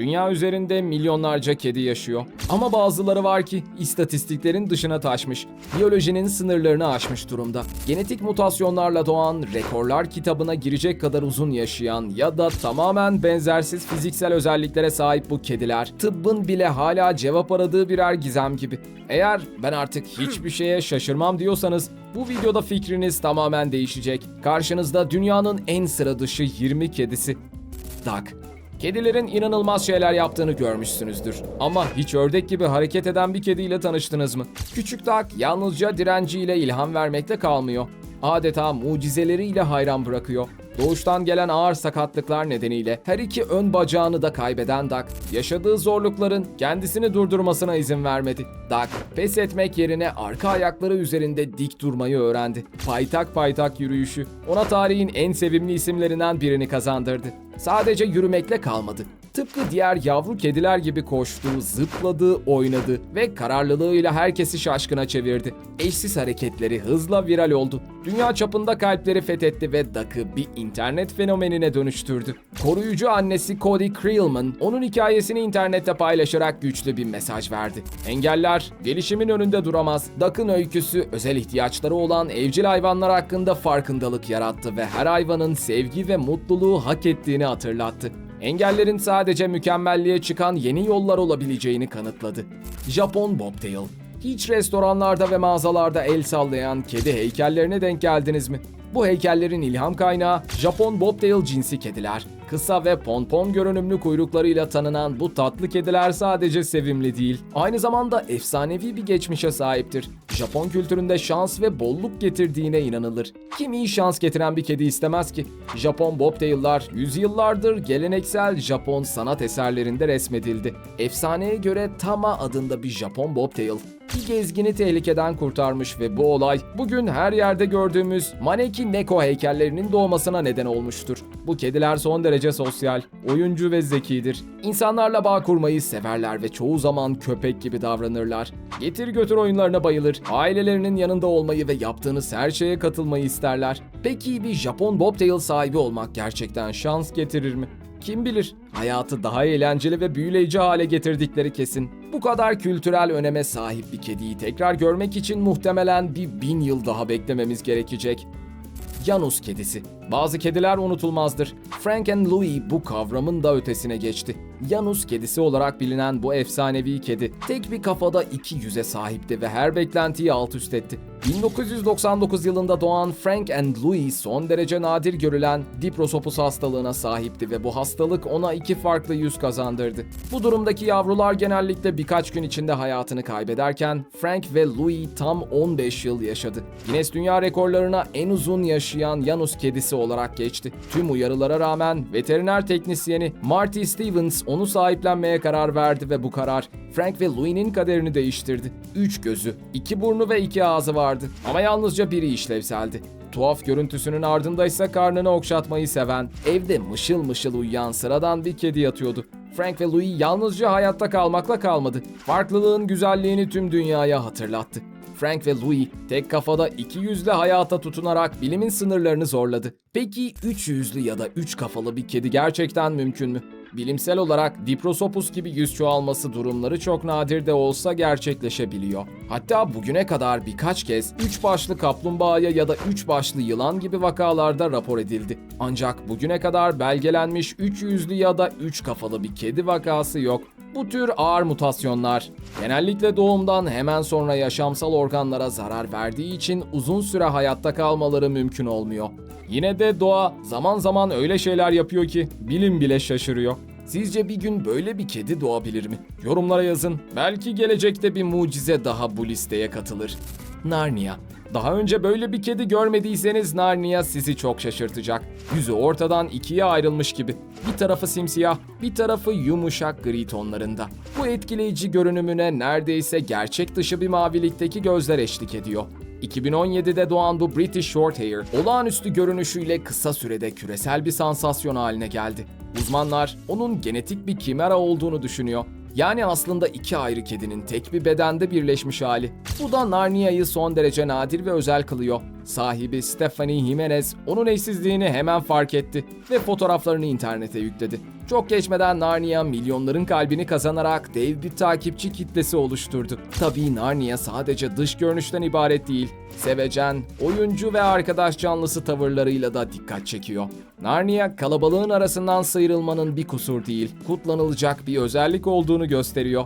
Dünya üzerinde milyonlarca kedi yaşıyor. Ama bazıları var ki istatistiklerin dışına taşmış. Biyolojinin sınırlarını aşmış durumda. Genetik mutasyonlarla doğan, rekorlar kitabına girecek kadar uzun yaşayan ya da tamamen benzersiz fiziksel özelliklere sahip bu kediler, tıbbın bile hala cevap aradığı birer gizem gibi. Eğer ben artık hiçbir şeye şaşırmam diyorsanız bu videoda fikriniz tamamen değişecek. Karşınızda dünyanın en sıra dışı 20 kedisi. Duck. Kedilerin inanılmaz şeyler yaptığını görmüşsünüzdür. Ama hiç ördek gibi hareket eden bir kediyle tanıştınız mı? Küçük Duck yalnızca direnciyle ilham vermekle kalmıyor. Adeta mucizeleriyle hayran bırakıyor. Doğuştan gelen ağır sakatlıklar nedeniyle her iki ön bacağını da kaybeden Duck, yaşadığı zorlukların kendisini durdurmasına izin vermedi. Duck, pes etmek yerine arka ayakları üzerinde dik durmayı öğrendi. Paytak paytak yürüyüşü, ona tarihin en sevimli isimlerinden birini kazandırdı. Sadece yürümekle kalmadı. Tıpkı diğer yavru kediler gibi koştu, zıpladı, oynadı ve kararlılığıyla herkesi şaşkına çevirdi. Eşsiz hareketleri hızla viral oldu. Dünya çapında kalpleri fethetti ve Duck'ı bir internet fenomenine dönüştürdü. Koruyucu annesi Cody Creelman onun hikayesini internette paylaşarak güçlü bir mesaj verdi. Engeller gelişimin önünde duramaz. Duck'ın öyküsü özel ihtiyaçları olan evcil hayvanlar hakkında farkındalık yarattı ve her hayvanın sevgi ve mutluluğu hak ettiğini hatırlattı. Engellerin sadece mükemmelliğe çıkan yeni yollar olabileceğini kanıtladı. Japon Bobtail hiç restoranlarda ve mağazalarda el sallayan kedi heykellerine denk geldiniz mi? Bu heykellerin ilham kaynağı Japon Bobtail cinsi kediler. Kısa ve pompon görünümlü kuyruklarıyla tanınan bu tatlı kediler sadece sevimli değil, aynı zamanda efsanevi bir geçmişe sahiptir. Japon kültüründe şans ve bolluk getirdiğine inanılır. Kim iyi şans getiren bir kedi istemez ki? Japon Bobtail'lar yüzyıllardır geleneksel Japon sanat eserlerinde resmedildi. Efsaneye göre Tama adında bir Japon Bobtail bir gezgini tehlikeden kurtarmış ve bu olay bugün her yerde gördüğümüz Maneki Neko heykellerinin doğmasına neden olmuştur. Bu kediler son derece sosyal, oyuncu ve zekidir. İnsanlarla bağ kurmayı severler ve çoğu zaman köpek gibi davranırlar. Getir götür oyunlarına bayılır, ailelerinin yanında olmayı ve yaptığınız her şeye katılmayı isterler. Peki bir Japon Bobtail sahibi olmak gerçekten şans getirir mi? Kim bilir, hayatı daha eğlenceli ve büyüleyici hale getirdikleri kesin. Bu kadar kültürel öneme sahip bir kediyi tekrar görmek için muhtemelen bir bin yıl daha beklememiz gerekecek. Janus kedisi. Bazı kediler unutulmazdır. Frank and Louis bu kavramın da ötesine geçti. Janus kedisi olarak bilinen bu efsanevi kedi tek bir kafada iki yüze sahipti ve her beklentiyi alt üst etti. 1999 yılında doğan Frank and Louis son derece nadir görülen Diprosopus hastalığına sahipti ve bu hastalık ona iki farklı yüz kazandırdı. Bu durumdaki yavrular genellikle birkaç gün içinde hayatını kaybederken Frank ve Louis tam 15 yıl yaşadı. Guinness Dünya Rekorlarına en uzun yaşayan Janus kedisi olarak geçti. Tüm uyarılara rağmen veteriner teknisyeni Marty Stevens onu sahiplenmeye karar verdi ve bu karar Frank ve Louis'nin kaderini değiştirdi. Üç gözü, iki burnu ve iki ağzı vardı ama yalnızca biri işlevseldi. Tuhaf görüntüsünün ardında ise karnını okşatmayı seven, evde mışıl mışıl uyuyan sıradan bir kedi yatıyordu. Frank ve Louis yalnızca hayatta kalmakla kalmadı. Farklılığın güzelliğini tüm dünyaya hatırlattı. Frank ve Louis tek kafada iki yüzlü hayata tutunarak bilimin sınırlarını zorladı. Peki üç yüzlü ya da üç kafalı bir kedi gerçekten mümkün mü? Bilimsel olarak Diprosopus gibi yüz çoğalması durumları çok nadir de olsa gerçekleşebiliyor. Hatta bugüne kadar birkaç kez üç başlı kaplumbağaya ya da üç başlı yılan gibi vakalarda rapor edildi. Ancak bugüne kadar belgelenmiş üç yüzlü ya da üç kafalı bir kedi vakası yok. Bu tür ağır mutasyonlar genellikle doğumdan hemen sonra yaşamsal organlara zarar verdiği için uzun süre hayatta kalmaları mümkün olmuyor. Yine de doğa zaman zaman öyle şeyler yapıyor ki bilim bile şaşırıyor. Sizce bir gün böyle bir kedi doğabilir mi? Yorumlara yazın. Belki gelecekte bir mucize daha bu listeye katılır. Narnia. Daha önce böyle bir kedi görmediyseniz Narnia sizi çok şaşırtacak. Yüzü ortadan ikiye ayrılmış gibi. Bir tarafı simsiyah, bir tarafı yumuşak gri tonlarında. Bu etkileyici görünümüne neredeyse gerçek dışı bir mavilikteki gözler eşlik ediyor. 2017'de doğan bu British Shorthair, olağanüstü görünüşüyle kısa sürede küresel bir sansasyon haline geldi. Uzmanlar onun genetik bir kimera olduğunu düşünüyor. Yani aslında iki ayrı kedinin tek bir bedende birleşmiş hali. Bu da Narnia'yı son derece nadir ve özel kılıyor. Sahibi Stephanie Jimenez onun eşsizliğini hemen fark etti ve fotoğraflarını internete yükledi. Çok geçmeden Narnia milyonların kalbini kazanarak dev bir takipçi kitlesi oluşturdu. Tabii Narnia sadece dış görünüşten ibaret değil. Sevecen, oyuncu ve arkadaş canlısı tavırlarıyla da dikkat çekiyor. Narnia kalabalığın arasından sıyrılmanın bir kusur değil, kutlanılacak bir özellik olduğunu gösteriyor.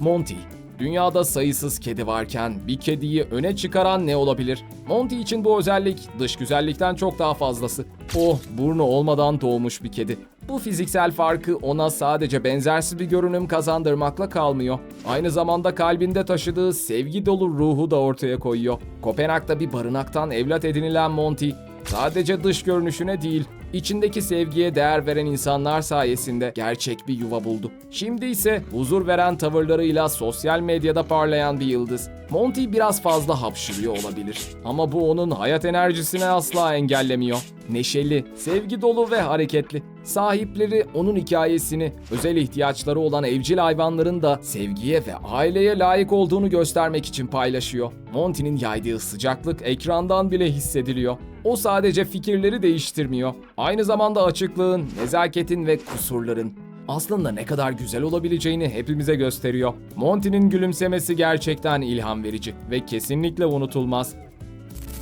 Monty Dünyada sayısız kedi varken bir kediyi öne çıkaran ne olabilir? Monty için bu özellik dış güzellikten çok daha fazlası. Oh, burnu olmadan doğmuş bir kedi. Bu fiziksel farkı ona sadece benzersiz bir görünüm kazandırmakla kalmıyor. Aynı zamanda kalbinde taşıdığı sevgi dolu ruhu da ortaya koyuyor. Kopenhag'da bir barınaktan evlat edinilen Monty, sadece dış görünüşüne değil, içindeki sevgiye değer veren insanlar sayesinde gerçek bir yuva buldu. Şimdi ise huzur veren tavırlarıyla sosyal medyada parlayan bir yıldız. Monty biraz fazla hapşırıyor olabilir ama bu onun hayat enerjisini asla engellemiyor. Neşeli, sevgi dolu ve hareketli. Sahipleri onun hikayesini, özel ihtiyaçları olan evcil hayvanların da sevgiye ve aileye layık olduğunu göstermek için paylaşıyor. Monty'nin yaydığı sıcaklık ekrandan bile hissediliyor. O sadece fikirleri değiştirmiyor. Aynı zamanda açıklığın, nezaketin ve kusurların aslında ne kadar güzel olabileceğini hepimize gösteriyor. Monty'nin gülümsemesi gerçekten ilham verici ve kesinlikle unutulmaz.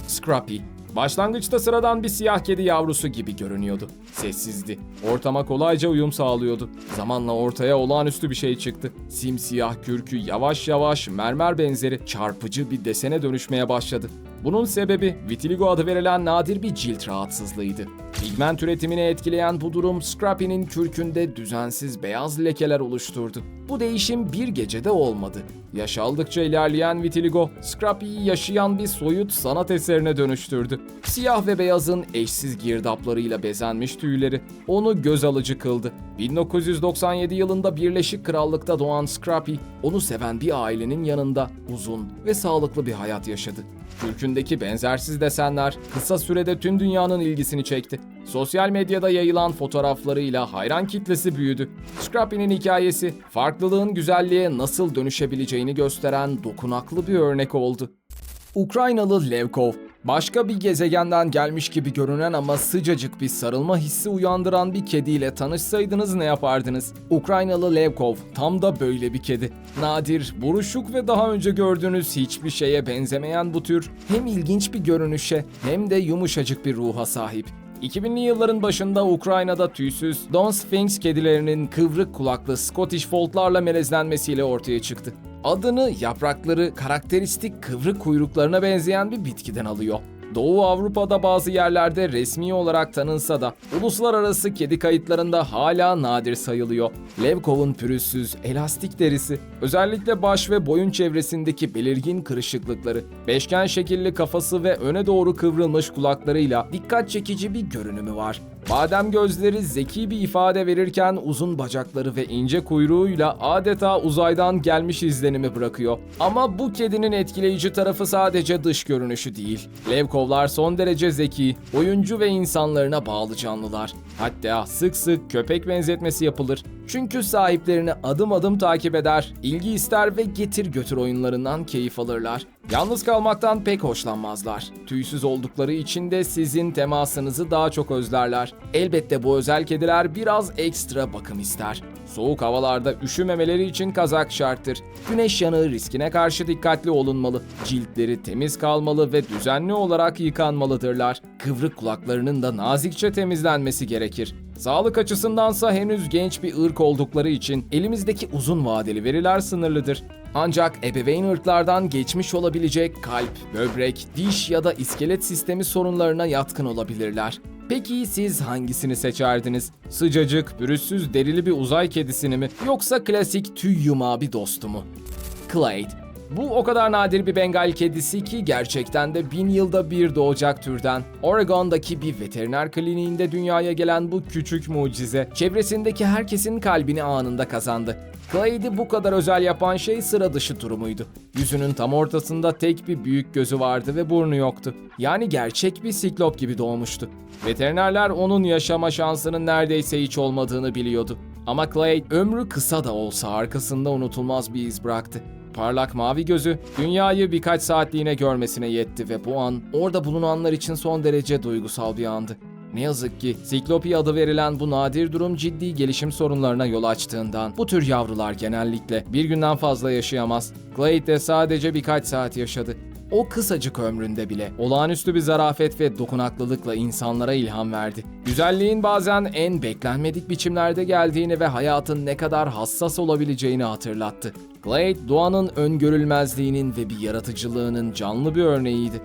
Scrappy Başlangıçta sıradan bir siyah kedi yavrusu gibi görünüyordu. Sessizdi. Ortama kolayca uyum sağlıyordu. Zamanla ortaya olağanüstü bir şey çıktı. Simsiyah kürkü yavaş yavaş mermer benzeri çarpıcı bir desene dönüşmeye başladı. Bunun sebebi vitiligo adı verilen nadir bir cilt rahatsızlığıydı. Pigment üretimini etkileyen bu durum Scrappy'nin kürkünde düzensiz beyaz lekeler oluşturdu. Bu değişim bir gecede olmadı. Yaş aldıkça ilerleyen vitiligo, Scrappy'yi yaşayan bir soyut sanat eserine dönüştürdü. Siyah ve beyazın eşsiz girdaplarıyla bezenmiş tüyleri onu göz alıcı kıldı. 1997 yılında Birleşik Krallık'ta doğan Scrappy, onu seven bir ailenin yanında uzun ve sağlıklı bir hayat yaşadı. Kürkündeki benzersiz desenler kısa sürede tüm dünyanın ilgisini çekti. Sosyal medyada yayılan fotoğraflarıyla hayran kitlesi büyüdü. Scrappy'nin hikayesi, farklılığın güzelliğe nasıl dönüşebileceğini gösteren dokunaklı bir örnek oldu. Ukraynalı Levkov, başka bir gezegenden gelmiş gibi görünen ama sıcacık bir sarılma hissi uyandıran bir kediyle tanışsaydınız ne yapardınız? Ukraynalı Levkov tam da böyle bir kedi. Nadir, buruşuk ve daha önce gördüğünüz hiçbir şeye benzemeyen bu tür hem ilginç bir görünüşe hem de yumuşacık bir ruha sahip. 2000'li yılların başında Ukrayna'da tüysüz Don Sphinx kedilerinin kıvrık kulaklı Scottish Fold'larla melezlenmesiyle ortaya çıktı. Adını yaprakları karakteristik kıvrık kuyruklarına benzeyen bir bitkiden alıyor. Doğu Avrupa'da bazı yerlerde resmi olarak tanınsa da uluslararası kedi kayıtlarında hala nadir sayılıyor. Levkov'un pürüzsüz, elastik derisi, özellikle baş ve boyun çevresindeki belirgin kırışıklıkları, beşgen şekilli kafası ve öne doğru kıvrılmış kulaklarıyla dikkat çekici bir görünümü var. Badem gözleri zeki bir ifade verirken uzun bacakları ve ince kuyruğuyla adeta uzaydan gelmiş izlenimi bırakıyor. Ama bu kedinin etkileyici tarafı sadece dış görünüşü değil. Levkovlar son derece zeki, oyuncu ve insanlarına bağlı canlılar. Hatta sık sık köpek benzetmesi yapılır. Çünkü sahiplerini adım adım takip eder, ilgi ister ve getir götür oyunlarından keyif alırlar. Yalnız kalmaktan pek hoşlanmazlar. Tüysüz oldukları için de sizin temasınızı daha çok özlerler. Elbette bu özel kediler biraz ekstra bakım ister. Soğuk havalarda üşümemeleri için kazak şarttır. Güneş yanığı riskine karşı dikkatli olunmalı. Ciltleri temiz kalmalı ve düzenli olarak yıkanmalıdırlar. Kıvrık kulaklarının da nazikçe temizlenmesi gerekir. Sağlık açısındansa henüz genç bir ırk oldukları için elimizdeki uzun vadeli veriler sınırlıdır. Ancak ebeveyn ırklardan geçmiş olabilecek kalp, böbrek, diş ya da iskelet sistemi sorunlarına yatkın olabilirler. Peki siz hangisini seçerdiniz? Sıcacık, pürüzsüz derili bir uzay kedisini mi yoksa klasik tüy yumağı bir dostu mu? Clade bu o kadar nadir bir Bengal kedisi ki gerçekten de bin yılda bir doğacak türden. Oregon'daki bir veteriner kliniğinde dünyaya gelen bu küçük mucize, çevresindeki herkesin kalbini anında kazandı. Clade'i bu kadar özel yapan şey sıra dışı durumuydu. Yüzünün tam ortasında tek bir büyük gözü vardı ve burnu yoktu. Yani gerçek bir siklop gibi doğmuştu. Veterinerler onun yaşama şansının neredeyse hiç olmadığını biliyordu. Ama Clade ömrü kısa da olsa arkasında unutulmaz bir iz bıraktı. Parlak mavi gözü dünyayı birkaç saatliğine görmesine yetti ve bu an orada bulunanlar için son derece duygusal bir andı. Ne yazık ki Siklopi adı verilen bu nadir durum ciddi gelişim sorunlarına yol açtığından bu tür yavrular genellikle bir günden fazla yaşayamaz. Glade de sadece birkaç saat yaşadı. O kısacık ömründe bile olağanüstü bir zarafet ve dokunaklılıkla insanlara ilham verdi. Güzelliğin bazen en beklenmedik biçimlerde geldiğini ve hayatın ne kadar hassas olabileceğini hatırlattı. Glade, doğanın öngörülmezliğinin ve bir yaratıcılığının canlı bir örneğiydi.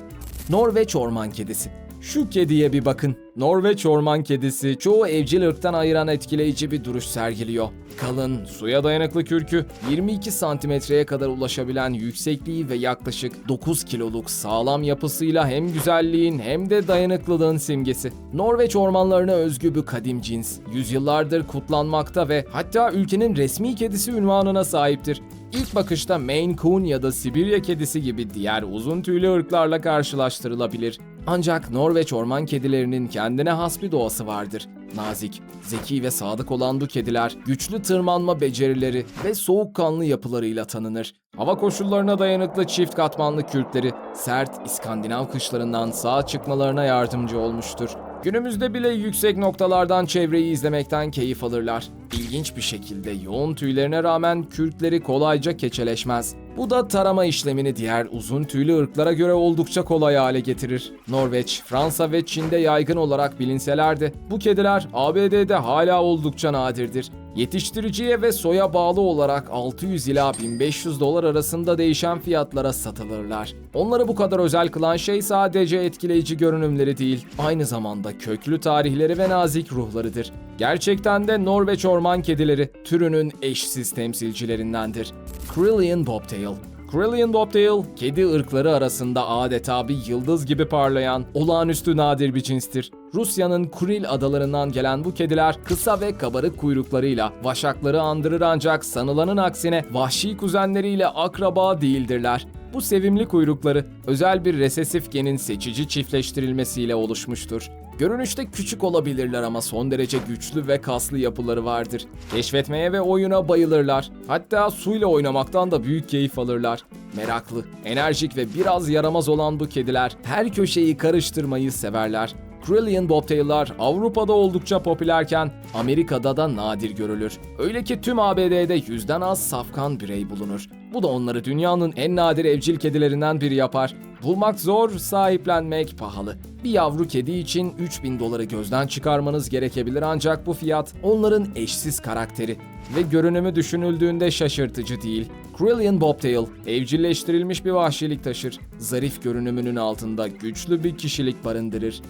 Norveç orman kedisi. Şu kediye bir bakın. Norveç orman kedisi çoğu evcil ırktan ayıran etkileyici bir duruş sergiliyor. Kalın, suya dayanıklı kürkü, 22 santimetreye kadar ulaşabilen yüksekliği ve yaklaşık 9 kiloluk sağlam yapısıyla hem güzelliğin hem de dayanıklılığın simgesi. Norveç ormanlarına özgü bu kadim cins, yüzyıllardır kutlanmakta ve hatta ülkenin resmi kedisi ünvanına sahiptir. İlk bakışta Maine Coon ya da Sibirya kedisi gibi diğer uzun tüylü ırklarla karşılaştırılabilir. Ancak Norveç orman kedilerinin kendine has bir doğası vardır. Nazik, zeki ve sadık olan bu kediler güçlü tırmanma becerileri ve soğukkanlı yapılarıyla tanınır. Hava koşullarına dayanıklı çift katmanlı kürkleri sert İskandinav kışlarından sağ çıkmalarına yardımcı olmuştur. Günümüzde bile yüksek noktalardan çevreyi izlemekten keyif alırlar. İlginç bir şekilde yoğun tüylerine rağmen kürkleri kolayca keçeleşmez. Bu da tarama işlemini diğer uzun tüylü ırklara göre oldukça kolay hale getirir. Norveç, Fransa ve Çin'de yaygın olarak bilinseler de bu kediler ABD'de hala oldukça nadirdir. Yetiştiriciye ve soya bağlı olarak 600 ila 1500 dolar arasında değişen fiyatlara satılırlar. Onları bu kadar özel kılan şey sadece etkileyici görünümleri değil, aynı zamanda köklü tarihleri ve nazik ruhlarıdır. Gerçekten de Norveç orman kedileri türünün eşsiz temsilcilerindendir. Krillian Bobtail Krillian Bobtail, kedi ırkları arasında adeta bir yıldız gibi parlayan, olağanüstü nadir bir cinstir. Rusya'nın Kuril adalarından gelen bu kediler kısa ve kabarık kuyruklarıyla vaşakları andırır ancak sanılanın aksine vahşi kuzenleriyle akraba değildirler. Bu sevimli kuyrukları özel bir resesif genin seçici çiftleştirilmesiyle oluşmuştur. Görünüşte küçük olabilirler ama son derece güçlü ve kaslı yapıları vardır. Keşfetmeye ve oyuna bayılırlar. Hatta suyla oynamaktan da büyük keyif alırlar. Meraklı, enerjik ve biraz yaramaz olan bu kediler her köşeyi karıştırmayı severler. Krillian Bobtail'lar Avrupa'da oldukça popülerken Amerika'da da nadir görülür. Öyle ki tüm ABD'de yüzden az safkan birey bulunur. Bu da onları dünyanın en nadir evcil kedilerinden biri yapar. Bulmak zor, sahiplenmek pahalı. Bir yavru kedi için 3000 doları gözden çıkarmanız gerekebilir ancak bu fiyat onların eşsiz karakteri ve görünümü düşünüldüğünde şaşırtıcı değil. Krillian Bobtail, evcilleştirilmiş bir vahşilik taşır. Zarif görünümünün altında güçlü bir kişilik barındırır.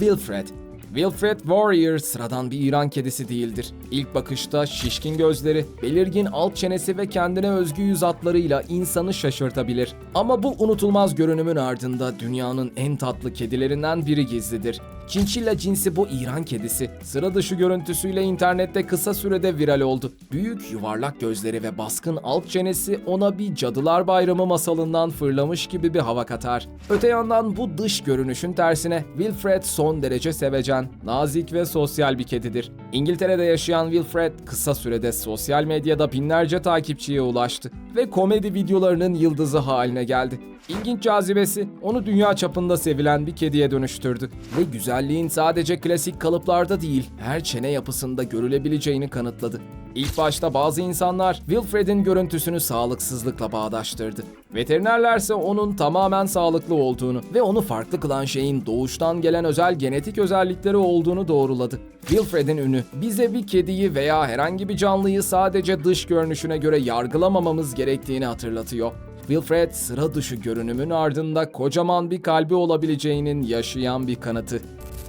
Wilfred Wilfred Warrior sıradan bir İran kedisi değildir. İlk bakışta şişkin gözleri, belirgin alt çenesi ve kendine özgü yüz hatlarıyla insanı şaşırtabilir. Ama bu unutulmaz görünümün ardında dünyanın en tatlı kedilerinden biri gizlidir. Chinchilla cinsi bu İran kedisi, sıra dışı görüntüsüyle internette kısa sürede viral oldu. Büyük yuvarlak gözleri ve baskın alt çenesi ona bir Cadılar Bayramı masalından fırlamış gibi bir hava katar. Öte yandan bu dış görünüşün tersine Wilfred son derece sevecen, nazik ve sosyal bir kedidir. İngiltere'de yaşayan Wilfred kısa sürede sosyal medyada binlerce takipçiye ulaştı ve komedi videolarının yıldızı haline geldi. İlginç cazibesi onu dünya çapında sevilen bir kediye dönüştürdü ve güzelliğin sadece klasik kalıplarda değil, her çene yapısında görülebileceğini kanıtladı. İlk başta bazı insanlar Wilfred'in görüntüsünü sağlıksızlıkla bağdaştırdı. Veterinerlerse onun tamamen sağlıklı olduğunu ve onu farklı kılan şeyin doğuştan gelen özel genetik özellikleri olduğunu doğruladı. Wilfred'in ünü bize bir kediyi veya herhangi bir canlıyı sadece dış görünüşüne göre yargılamamamız gerektiğini hatırlatıyor. Wilfred sıra dışı görünümün ardında kocaman bir kalbi olabileceğinin yaşayan bir kanıtı.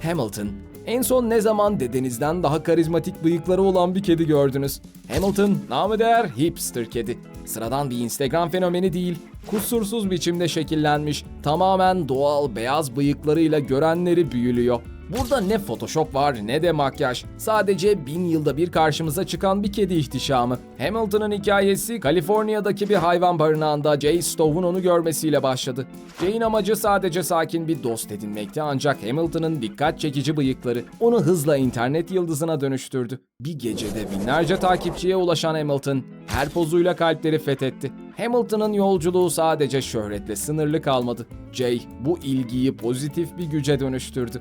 Hamilton en son ne zaman dedenizden daha karizmatik bıyıkları olan bir kedi gördünüz? Hamilton, namı değer hipster kedi. Sıradan bir Instagram fenomeni değil, kusursuz biçimde şekillenmiş, tamamen doğal beyaz bıyıklarıyla görenleri büyülüyor. Burada ne Photoshop var ne de makyaj. Sadece bin yılda bir karşımıza çıkan bir kedi ihtişamı. Hamilton'ın hikayesi Kaliforniya'daki bir hayvan barınağında Jay Stowe'un onu görmesiyle başladı. Jay'in amacı sadece sakin bir dost edinmekti ancak Hamilton'ın dikkat çekici bıyıkları onu hızla internet yıldızına dönüştürdü. Bir gecede binlerce takipçiye ulaşan Hamilton her pozuyla kalpleri fethetti. Hamilton'ın yolculuğu sadece şöhretle sınırlı kalmadı. Jay bu ilgiyi pozitif bir güce dönüştürdü.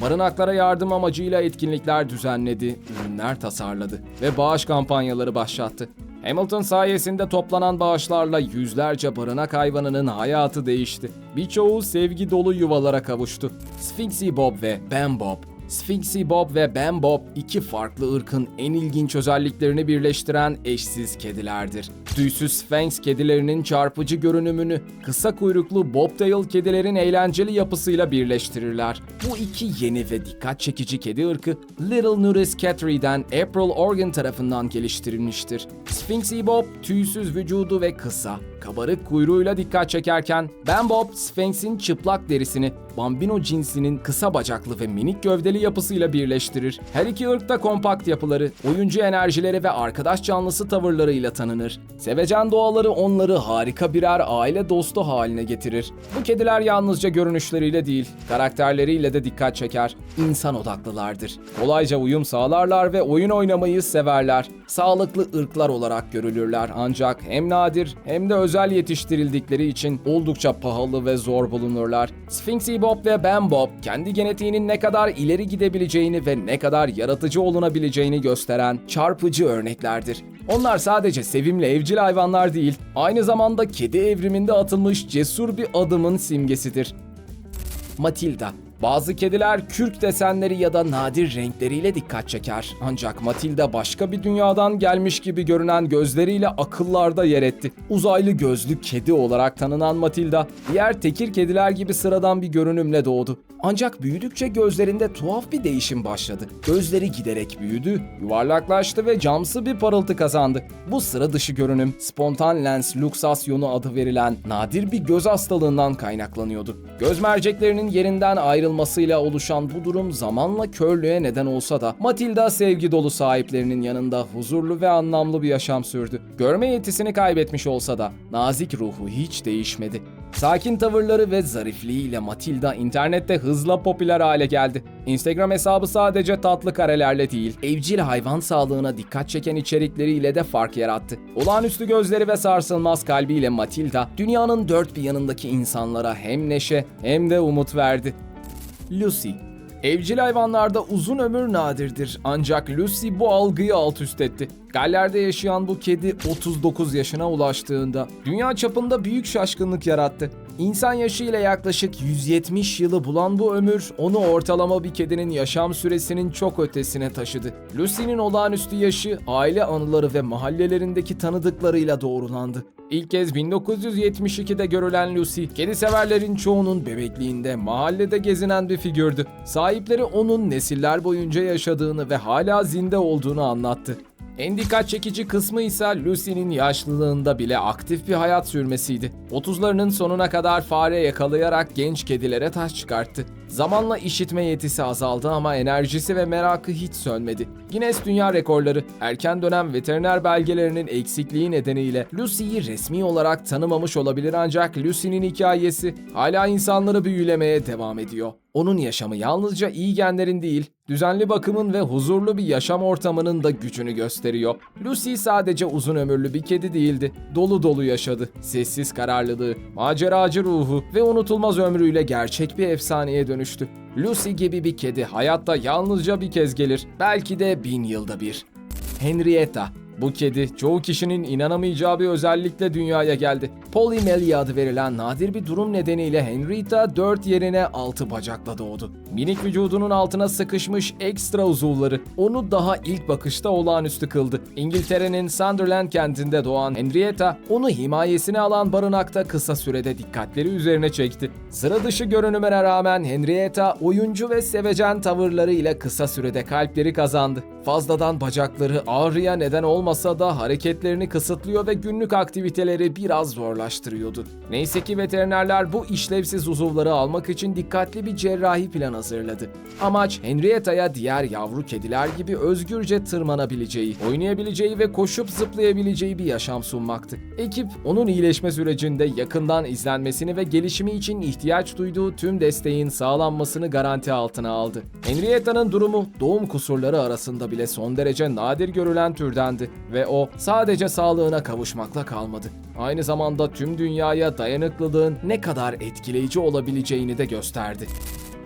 Barınaklara yardım amacıyla etkinlikler düzenledi, ürünler tasarladı ve bağış kampanyaları başlattı. Hamilton sayesinde toplanan bağışlarla yüzlerce barınak hayvanının hayatı değişti. Birçoğu sevgi dolu yuvalara kavuştu. Sphinxy Bob ve Ben Bob Sphinxy Bob ve Ben Bob iki farklı ırkın en ilginç özelliklerini birleştiren eşsiz kedilerdir. Tüysüz Sphinx kedilerinin çarpıcı görünümünü kısa kuyruklu Bobtail kedilerin eğlenceli yapısıyla birleştirirler. Bu iki yeni ve dikkat çekici kedi ırkı Little Nudist Cattery'den April Organ tarafından geliştirilmiştir. Sphinxy Bob tüysüz vücudu ve kısa, kabarık kuyruğuyla dikkat çekerken Ben Bob Sphinx'in çıplak derisini Bambino cinsinin kısa bacaklı ve minik gövdeli yapısıyla birleştirir. Her iki ırk da kompakt yapıları, oyuncu enerjileri ve arkadaş canlısı tavırlarıyla tanınır. Sevecen doğaları onları harika birer aile dostu haline getirir. Bu kediler yalnızca görünüşleriyle değil, karakterleriyle de dikkat çeker. İnsan odaklılardır. Kolayca uyum sağlarlar ve oyun oynamayı severler. Sağlıklı ırklar olarak görülürler ancak hem nadir hem de özel yetiştirildikleri için oldukça pahalı ve zor bulunurlar. Sphinxy Bob ve Ben Bob kendi genetiğinin ne kadar ileri gidebileceğini ve ne kadar yaratıcı olunabileceğini gösteren çarpıcı örneklerdir. Onlar sadece sevimli evcil hayvanlar değil, aynı zamanda kedi evriminde atılmış cesur bir adımın simgesidir. Matilda. Bazı kediler kürk desenleri ya da nadir renkleriyle dikkat çeker. Ancak Matilda başka bir dünyadan gelmiş gibi görünen gözleriyle akıllarda yer etti. Uzaylı gözlü kedi olarak tanınan Matilda, diğer tekir kediler gibi sıradan bir görünümle doğdu. Ancak büyüdükçe gözlerinde tuhaf bir değişim başladı. Gözleri giderek büyüdü, yuvarlaklaştı ve camsı bir parıltı kazandı. Bu sıra dışı görünüm, spontan lens luksasyonu adı verilen nadir bir göz hastalığından kaynaklanıyordu. Göz merceklerinin yerinden ayrılmasıyla oluşan bu durum zamanla körlüğe neden olsa da Matilda sevgi dolu sahiplerinin yanında huzurlu ve anlamlı bir yaşam sürdü. Görme yetisini kaybetmiş olsa da nazik ruhu hiç değişmedi. Sakin tavırları ve zarifliğiyle Matilda internette hızla popüler hale geldi. Instagram hesabı sadece tatlı karelerle değil, evcil hayvan sağlığına dikkat çeken içerikleriyle de fark yarattı. Olağanüstü gözleri ve sarsılmaz kalbiyle Matilda, dünyanın dört bir yanındaki insanlara hem neşe hem de umut verdi. Lucy Evcil hayvanlarda uzun ömür nadirdir ancak Lucy bu algıyı alt üst etti. Galler'de yaşayan bu kedi 39 yaşına ulaştığında dünya çapında büyük şaşkınlık yarattı. İnsan yaşı ile yaklaşık 170 yılı bulan bu ömür onu ortalama bir kedinin yaşam süresinin çok ötesine taşıdı. Lucy'nin olağanüstü yaşı aile anıları ve mahallelerindeki tanıdıklarıyla doğrulandı. İlk kez 1972'de görülen Lucy, kedi severlerin çoğunun bebekliğinde mahallede gezinen bir figürdü. Sahipleri onun nesiller boyunca yaşadığını ve hala zinde olduğunu anlattı. En dikkat çekici kısmı ise Lucy'nin yaşlılığında bile aktif bir hayat sürmesiydi. 30'larının sonuna kadar fare yakalayarak genç kedilere taş çıkarttı. Zamanla işitme yetisi azaldı ama enerjisi ve merakı hiç sönmedi. Guinness Dünya Rekorları erken dönem veteriner belgelerinin eksikliği nedeniyle Lucy'yi resmi olarak tanımamış olabilir ancak Lucy'nin hikayesi hala insanları büyülemeye devam ediyor. Onun yaşamı yalnızca iyi genlerin değil, düzenli bakımın ve huzurlu bir yaşam ortamının da gücünü gösteriyor. Lucy sadece uzun ömürlü bir kedi değildi. Dolu dolu yaşadı. Sessiz kararlılığı, maceracı ruhu ve unutulmaz ömrüyle gerçek bir efsaneye dönüştü. Lucy gibi bir kedi hayatta yalnızca bir kez gelir. Belki de bin yılda bir. Henrietta bu kedi çoğu kişinin inanamayacağı bir özellikle dünyaya geldi. Polymelia adı verilen nadir bir durum nedeniyle Henrietta 4 yerine 6 bacakla doğdu. Minik vücudunun altına sıkışmış ekstra uzuvları onu daha ilk bakışta olağanüstü kıldı. İngiltere'nin Sunderland kentinde doğan Henrietta onu himayesine alan barınakta kısa sürede dikkatleri üzerine çekti. Sıra dışı görünümüne rağmen Henrietta oyuncu ve sevecen tavırlarıyla kısa sürede kalpleri kazandı. Fazladan bacakları ağrıya neden olmasa da hareketlerini kısıtlıyor ve günlük aktiviteleri biraz zorlaştırıyordu. Neyse ki veterinerler bu işlevsiz uzuvları almak için dikkatli bir cerrahi plan hazırladı. Amaç Henrietta'ya diğer yavru kediler gibi özgürce tırmanabileceği, oynayabileceği ve koşup zıplayabileceği bir yaşam sunmaktı. Ekip onun iyileşme sürecinde yakından izlenmesini ve gelişimi için ihtiyaç duyduğu tüm desteğin sağlanmasını garanti altına aldı. Henrietta'nın durumu doğum kusurları arasında bile son derece nadir görülen türdendi. ve o sadece sağlığına kavuşmakla kalmadı. Aynı zamanda tüm dünyaya dayanıklılığın ne kadar etkileyici olabileceğini de gösterdi.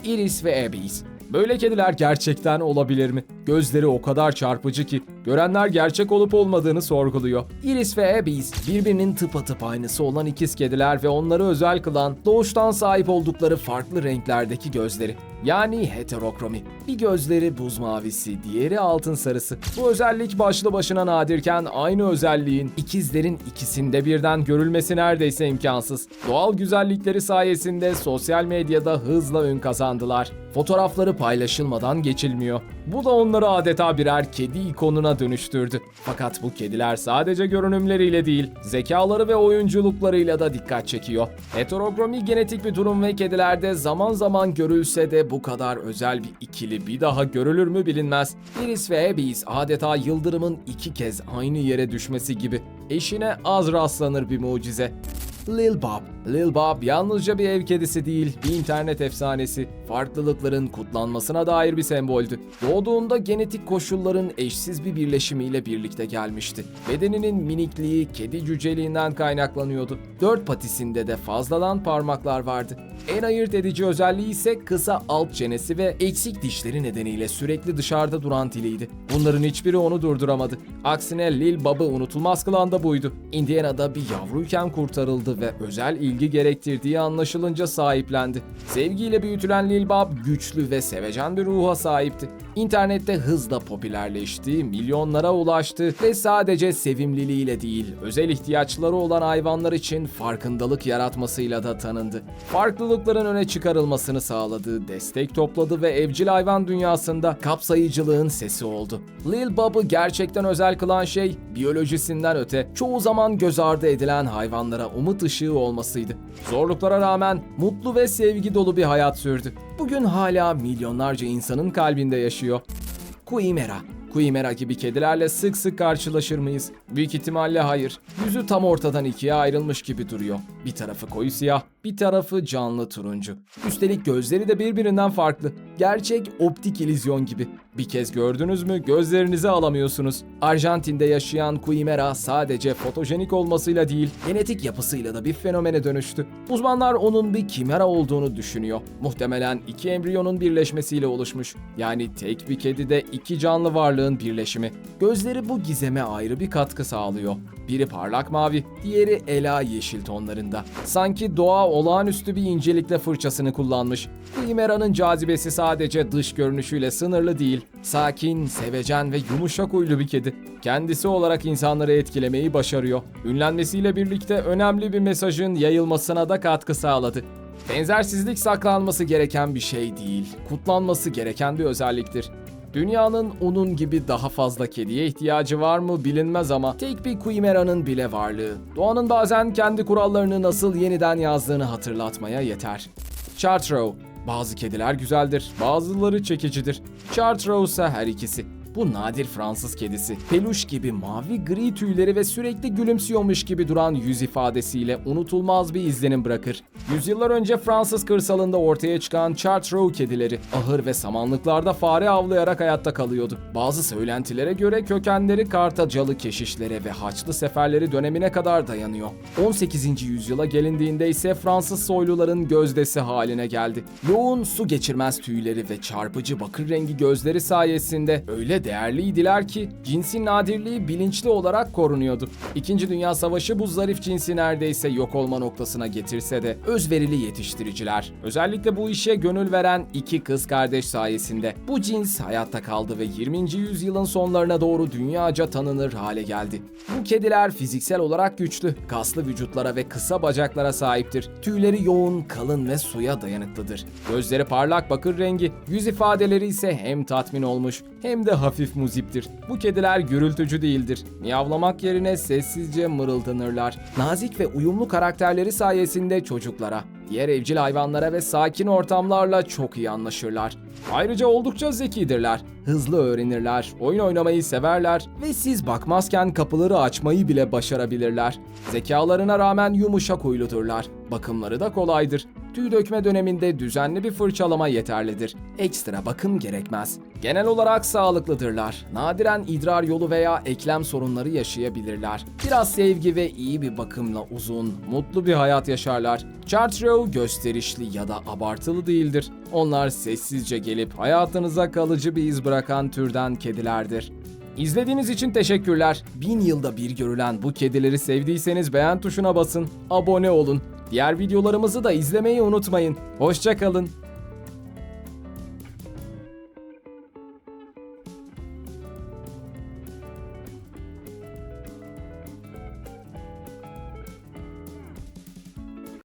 Iris ve Abies. Böyle kediler gerçekten olabilir mi? Gözleri o kadar çarpıcı ki görenler gerçek olup olmadığını sorguluyor. Iris ve Abies birbirinin tıpatıp aynısı olan ikiz kediler ve onları özel kılan doğuştan sahip oldukları farklı renklerdeki gözleri. Yani heterokromi. Bir gözleri buz mavisi, diğeri altın sarısı. Bu özellik başlı başına nadirken aynı özelliğin ikizlerin ikisinde birden görülmesi neredeyse imkansız. Doğal güzellikleri sayesinde sosyal medyada hızla ün kazandılar. Fotoğrafları paylaşılmadan geçilmiyor. Bu da onları adeta birer kedi ikonuna dönüştürdü. Fakat bu kediler sadece görünümleriyle değil, zekaları ve oyunculuklarıyla da dikkat çekiyor. Heterokromi genetik bir durum ve kedilerde zaman zaman görülse de bu kadar özel bir ikili bir daha görülür mü bilinmez. Iris ve Abies adeta yıldırımın iki kez aynı yere düşmesi gibi. Eşine az rastlanır bir mucize. Lil Bob. Lil Bob yalnızca bir ev kedisi değil, bir internet efsanesi. Farklılıkların kutlanmasına dair bir semboldü. Doğduğunda genetik koşulların eşsiz bir birleşimiyle birlikte gelmişti. Bedeninin minikliği kedi cüceliğinden kaynaklanıyordu. Dört patisinde de fazladan parmaklar vardı. En ayırt edici özelliği ise kısa alt çenesi ve eksik dişleri nedeniyle sürekli dışarıda duran diliydi. Bunların hiçbiri onu durduramadı. Aksine Lil Bob'ı unutulmaz kılan da buydu. Indiana'da bir yavruyken kurtarıldı ve özel ilgi gerektirdiği anlaşılınca sahiplendi. Sevgiyle büyütülen Lil Bob güçlü ve sevecen bir ruha sahipti. İnternette hızla popülerleşti, milyonlara ulaştı ve sadece sevimliliğiyle değil, özel ihtiyaçları olan hayvanlar için farkındalık yaratmasıyla da tanındı. Farklılıkların öne çıkarılmasını sağladı, destek topladı ve evcil hayvan dünyasında kapsayıcılığın sesi oldu. Lil Bob'ı gerçekten özel kılan şey, biyolojisinden öte çoğu zaman göz ardı edilen hayvanlara umut ışığı olmasıydı. Zorluklara rağmen mutlu ve sevgi dolu bir hayat sürdü. Bugün hala milyonlarca insanın kalbinde yaşıyor. Kuimera. Kuimera gibi kedilerle sık sık karşılaşır mıyız? Büyük ihtimalle hayır. Yüzü tam ortadan ikiye ayrılmış gibi duruyor. Bir tarafı koyu siyah, bir tarafı canlı turuncu. Üstelik gözleri de birbirinden farklı. Gerçek optik illüzyon gibi. Bir kez gördünüz mü gözlerinizi alamıyorsunuz. Arjantin'de yaşayan Kuimera sadece fotojenik olmasıyla değil, genetik yapısıyla da bir fenomene dönüştü. Uzmanlar onun bir kimera olduğunu düşünüyor. Muhtemelen iki embriyonun birleşmesiyle oluşmuş. Yani tek bir kedide iki canlı varlığın birleşimi. Gözleri bu gizeme ayrı bir katkı sağlıyor. Biri parlak mavi, diğeri ela yeşil tonlarında. Sanki doğa olağanüstü bir incelikle fırçasını kullanmış. Kuimera'nın cazibesi sadece dış görünüşüyle sınırlı değil. Sakin, sevecen ve yumuşak huylu bir kedi. Kendisi olarak insanları etkilemeyi başarıyor. Ünlenmesiyle birlikte önemli bir mesajın yayılmasına da katkı sağladı. Benzersizlik saklanması gereken bir şey değil, kutlanması gereken bir özelliktir. Dünyanın onun gibi daha fazla kediye ihtiyacı var mı bilinmez ama tek bir Kuimera'nın bile varlığı, doğanın bazen kendi kurallarını nasıl yeniden yazdığını hatırlatmaya yeter. Chartreux bazı kediler güzeldir, bazıları çekicidir. Chartreux ise her ikisi. Bu nadir Fransız kedisi. Peluş gibi mavi gri tüyleri ve sürekli gülümsüyormuş gibi duran yüz ifadesiyle unutulmaz bir izlenim bırakır. Yüzyıllar önce Fransız kırsalında ortaya çıkan Chartreux kedileri ahır ve samanlıklarda fare avlayarak hayatta kalıyordu. Bazı söylentilere göre kökenleri Kartacalı keşişlere ve Haçlı seferleri dönemine kadar dayanıyor. 18. yüzyıla gelindiğinde ise Fransız soyluların gözdesi haline geldi. Yoğun su geçirmez tüyleri ve çarpıcı bakır rengi gözleri sayesinde öyle değerliydiler ki cinsin nadirliği bilinçli olarak korunuyordu. İkinci Dünya Savaşı bu zarif cinsi neredeyse yok olma noktasına getirse de özverili yetiştiriciler, özellikle bu işe gönül veren iki kız kardeş sayesinde bu cins hayatta kaldı ve 20. yüzyılın sonlarına doğru dünyaca tanınır hale geldi. Bu kediler fiziksel olarak güçlü, kaslı vücutlara ve kısa bacaklara sahiptir. Tüyleri yoğun, kalın ve suya dayanıklıdır. Gözleri parlak bakır rengi, yüz ifadeleri ise hem tatmin olmuş hem de hafif muziptir. Bu kediler gürültücü değildir. Miyavlamak yerine sessizce mırıldanırlar. Nazik ve uyumlu karakterleri sayesinde çocuklara, diğer evcil hayvanlara ve sakin ortamlarla çok iyi anlaşırlar. Ayrıca oldukça zekidirler. Hızlı öğrenirler, oyun oynamayı severler ve siz bakmazken kapıları açmayı bile başarabilirler. Zekalarına rağmen yumuşak huyludurlar. Bakımları da kolaydır. Tüy dökme döneminde düzenli bir fırçalama yeterlidir. Ekstra bakım gerekmez. Genel olarak sağlıklıdırlar. Nadiren idrar yolu veya eklem sorunları yaşayabilirler. Biraz sevgi ve iyi bir bakımla uzun, mutlu bir hayat yaşarlar. Chartreau gösterişli ya da abartılı değildir. Onlar sessizce gelip hayatınıza kalıcı bir iz bırakan türden kedilerdir. İzlediğiniz için teşekkürler. Bin yılda bir görülen bu kedileri sevdiyseniz beğen tuşuna basın, abone olun. Diğer videolarımızı da izlemeyi unutmayın. Hoşçakalın.